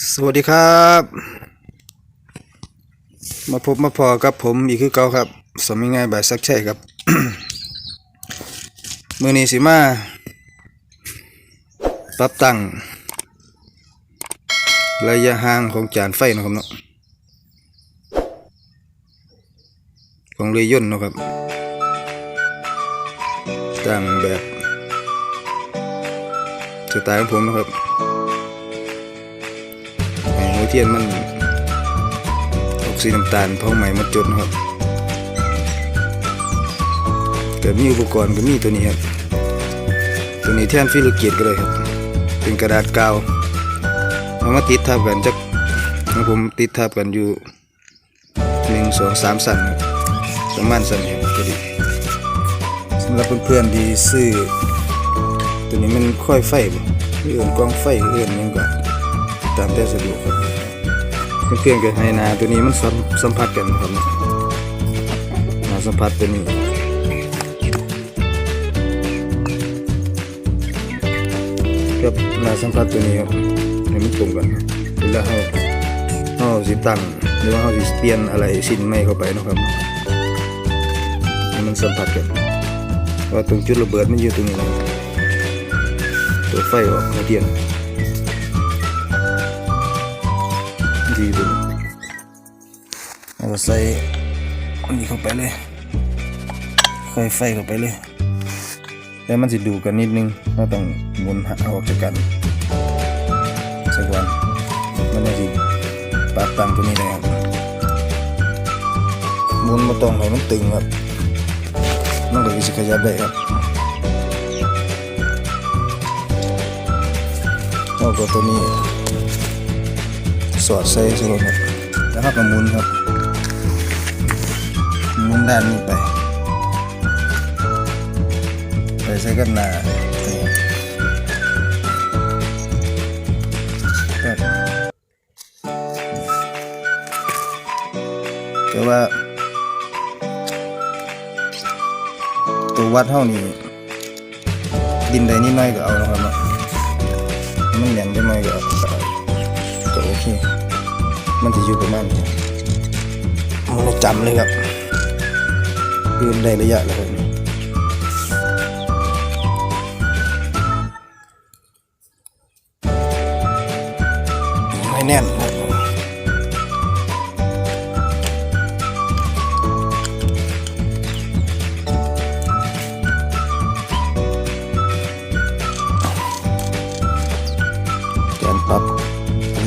สวัสดีครับ มาพบมาพอกับผมอีกคือเก่าครับ สมิงไงบ่ายสักใช่ครับมือนี้สิมาปรับตั้งระยะห่างของจานไฟนะครับเนาะของเรือยนนะครับตั้งแบบสไตล์ของผมนะครับ เทียนมันออกสีน้ำตาลเพราะไหม่มันจดนะครับเกิดมีอุปกรณ์ก็มีตัวนี้ครับ ตัวนี้แทนฟิลิเกตก็เลยครับ เป็นกระดาษกาวเอามาติดทับกันจักของผมติดทับกันอยู่หนึ่งสองสามสั่นครับประมาณสั่นครับก็ดีสำหรับเพื่อนๆที่ซื้อ ตัวนี้มันค่อยไฟบ่เอื่อนกล้องไฟเอื่อนยังก็ตามแต่สะดวกครับ เพื่อนๆกับไฮนาตัวนี้มันสัมสัมผัสกันครับนาสัมผัสตัวนี้กับนาสัมผัสตัวนี้ครับให้มันตรงกันเวลาเราเราสิตั้งหรือว่าเราสิเปลี่ยนอะไรสิ้นไม่เข้าไปนะครับให้มันสัมผัสกันว่าตรงจุดระเบิดมันอยู่ตรงนี้รับตัวไฟออกหัวเทียน ดีดูแล้วก็ใส่อันนี้เข้าไปเลยค่อยไฟเข้าไปเลยแต่มันจะดูกันนิดนึงเราต้องหมุนหักออกจากกันสักวันมันจะปรับตามตัวนี้เลยครับหมุนมาต้องให้มันตึงครับมันก็จะขยับได้ครับแล้วก็ตัวนี้ สอดใส่ส่รถครับแล้วครับก็มุนครับหมุนด้านนี้ไป ไปใส่กันหน้าแต่ว่า ตัววัดเท่านี้ดินใดนิดหน่อยก็เอานะครับมันแหลมได้หน่อยก็เอา นี่มันจะอยู่ประมาณนี้มันจำเลยครับยืนได้ระยะแล้วครับไม่แน่น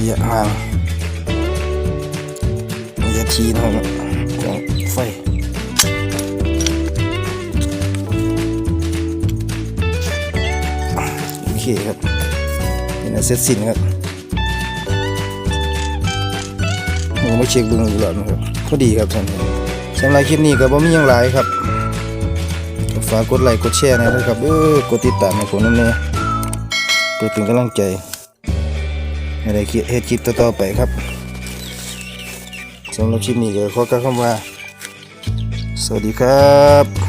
ยะห่างระยะทีนะครับของไฟโอเคครับเป็นเสร็จสิ้นครับผมไม่เช็คเบึงอีกแล้วนะครับพอดีครับท่านสำหรับคลิปนี้ก็บ่มีหยังหลายครับฝากกดไลค์กดแชร์นะครับเออกดติดตามให้ผมนั่นเองเพื่อเป็นกำลังใจ ให้ได้เฮ็ดคลิปต่อๆไปครับสำหรับคลิปนี้ก็ขอกล่าวคำว่า สวัสดีครับ